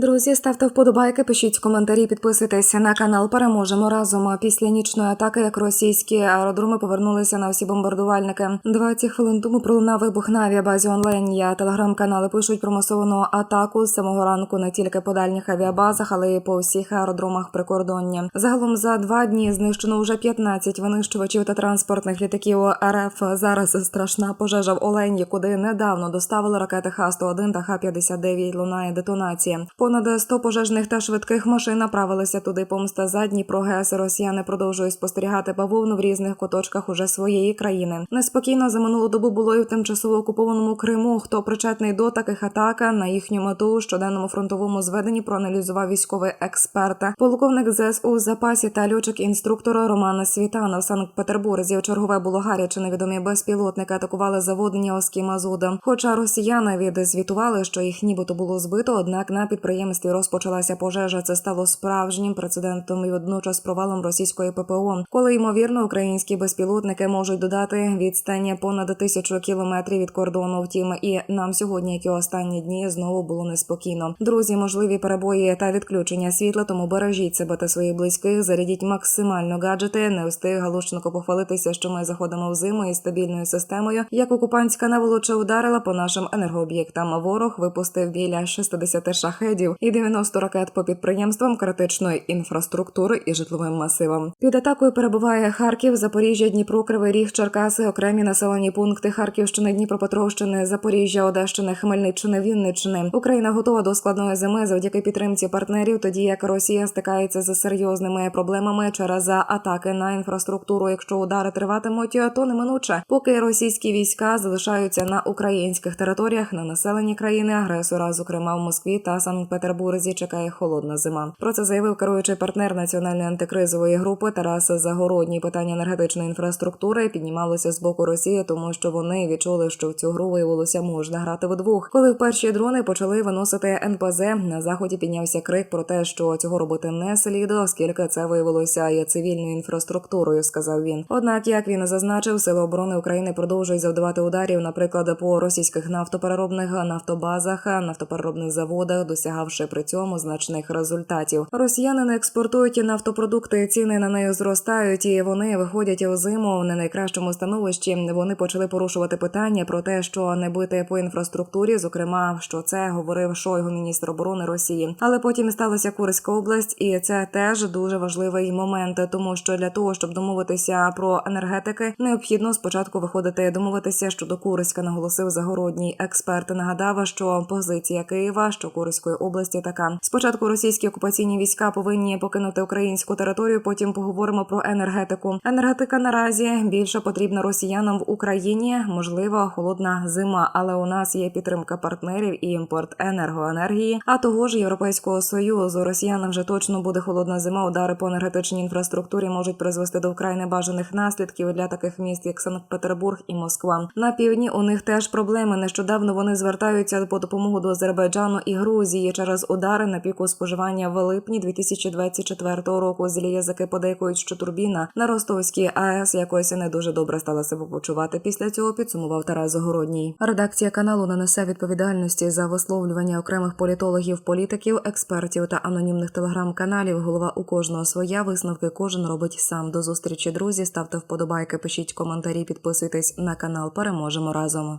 Друзі, ставте вподобайки, пишіть коментарі, підписуйтесь на канал. Переможемо разом. Після нічної атаки, як російські аеродроми повернулися на всі бомбардувальники. 20 хвилин тому пролунав вибух на авіабазі онлайн. Телеграм-канали пишуть про масовану атаку з самого ранку не тільки по дальніх авіабазах, але й по всіх аеродромах прикордоння. Загалом за два дні знищено вже 15 винищувачів та транспортних літаків РФ. Зараз страшна пожежа в Олені, куди недавно доставили ракети Х-101 та Х-59. Лунає детонація. Понад 100 пожежних та швидких машин направилися туди. Помста за Дніпро ГЕС. Росіяни продовжують спостерігати бавовну в різних куточках уже своєї країни. Неспокійно за минулу добу було і в тимчасово окупованому Криму. Хто причетний до таких атак на їхню мету у щоденному фронтовому зведенні проаналізував військовий експерт. Полковник ЗСУ в запасі та льотчик інструктора Романа Світана в Санкт-Петербурзі. Чергове було гаряче. Невідомі безпілотники атакували заводення Оскімазуда. Хоча росіяни відзвітували, що їх нібито було збито, однак на підприємстві розпочалася пожежа. Це стало справжнім прецедентом і водночас провалом російської ППО, коли ймовірно українські безпілотники можуть додати відстань понад тисячу кілометрів від кордону. Втім, і нам сьогодні, як і останні дні, знову було неспокійно. Друзі, можливі перебої та відключення світла, тому бережіть себе та своїх близьких, зарядіть максимально гаджети. Не встиг галушнико похвалитися, що ми заходимо в зиму із стабільною системою. Як окупантська наволоча ударила по нашим енергооб'єктам. Ворог випустив біля 60 шахедів і 90 ракет по підприємствам критичної інфраструктури і житловим масивам. Під атакою перебуває Харків, Запоріжжя, Дніпро, Кривий Ріг, Черкаси, окремі населені пункти Харківщини, Дніпропетровщини, Запоріжжя, Одещини, Хмельниччини, Вінниччини. Україна готова до складної зими завдяки підтримці партнерів, тоді як Росія стикається з серйозними проблемами через атаки на інфраструктуру. Якщо удари триватимуть, то неминуче, поки російські війська залишаються на українських територіях на населенні країни агресора, зокрема в Москві та Санкт-Петербурзі, чекає холодна зима. Про це заявив керуючий партнер національної антикризової групи Тарас Загородній. Питання енергетичної інфраструктури піднімалося з боку Росії, тому що вони відчули, що в цю гру виявилося можна грати вдвох. Коли перші дрони почали виносити НПЗ, на заході піднявся крик про те, що цього робити не слід, оскільки це виявилося є цивільною інфраструктурою, сказав він. Однак, як він зазначив, сили оборони України продовжують завдавати ударів, наприклад, по російських нафтопереробних нафтобазах, нафтопереробних заводах, досягавши при цьому значних результатів. Росіяни не експортують нафтопродукти, ціни на неї зростають, і вони виходять у зиму в не найкращому становищі. Вони почали порушувати питання про те, що не бити по інфраструктурі, зокрема, що це говорив Шойгу, міністр оборони Росії. Але потім сталася Курська область, і це теж дуже важливий момент, тому що для того, щоб домовитися про енергетики, необхідно спочатку виходити домовитися щодо Курська, наголосив загородній експерт. Нагадав, що позиція Києва, що Курської області така. Спочатку російські окупаційні війська повинні покинути українську територію. Потім поговоримо про енергетику. Енергетика наразі більше потрібна росіянам в Україні. Можливо, холодна зима, але у нас є підтримка партнерів і імпорт енергоенергії. А того ж Європейського союзу росіянам вже точно буде холодна зима. Удари по енергетичній інфраструктурі можуть призвести до вкрай небажаних наслідків для таких міст, як Санкт-Петербург і Москва. На півдні у них теж проблеми. Нещодавно вони звертаються по допомогу до Азербайджану і Грузії через удари на піку споживання в липні 2024 року. Злі язики подейкують, що турбіна на Ростовській АЕС якось не дуже добре стала себе почувати. Після цього підсумував Тарас Загородній. Редакція каналу не несе відповідальності за висловлювання окремих політологів, політиків, експертів та анонімних телеграм-каналів. Голова у кожного своя висновки кожен робить сам. До зустрічі, друзі. Ставте вподобайки, пишіть коментарі, підписуйтесь на канал. Переможемо разом.